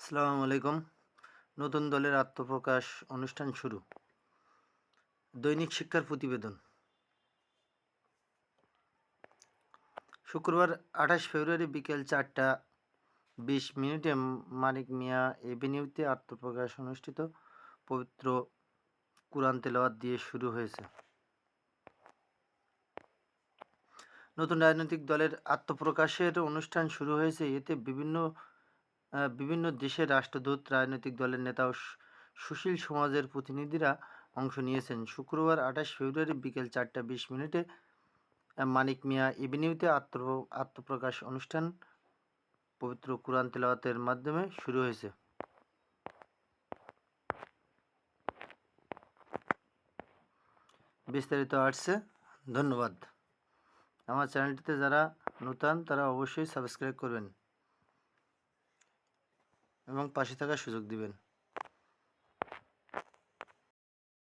আসসালামু আলাইকুম। নতুন দলের আত্মপ্রকাশ অনুষ্ঠান শুরু। দৈনিক শিক্ষার প্রতিবেদন। শুক্রবার আঠাশ ফেব্রুয়ারি বিকেল চারটা বিশ মিনিটে মানিক মিয়া এভিনিউতে আত্মপ্রকাশ অনুষ্ঠিত পবিত্র কুরআন তেলাওয়াত দিয়ে শুরু হয়েছে। নতুন রাজনৈতিক দলের আত্মপ্রকাশের অনুষ্ঠান শুরু হয়েছে। এতে বিভিন্ন বিভিন্ন দেশের রাষ্ট্রদূত, রাজনৈতিক দলের নেতা ও সুশীল সমাজের প্রতিনিধিরা অংশ নিয়েছেন। শুক্রবার আঠাশ ফেব্রুয়ারি বিকেল চারটা বিশ মিনিটে মানিক মিয়া এভিনিউতে আত্ম আত্মপ্রকাশ অনুষ্ঠান, পবিত্র কুরআন তেলাওয়াতের মাধ্যমে শুরু হয়েছে। বিস্তারিত আসছে। ধন্যবাদ। আমার চ্যানেলটিতে যারা নূতন, তারা অবশ্যই সাবস্ক্রাইব করবেন। এবং পাশে থাকার সুযোগ দিবেন।